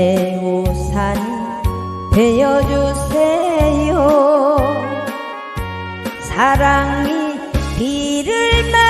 내 우산이 되어주세요. 사랑이 비를 맞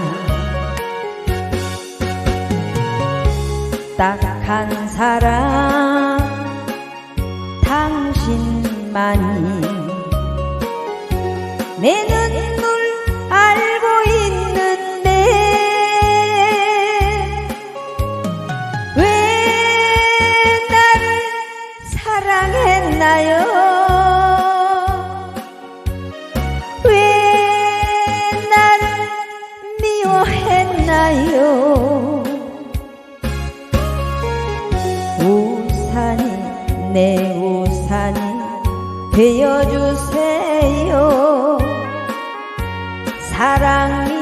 딱한 사람 당신만이 내 눈 내 우산이 되어주세요. 사랑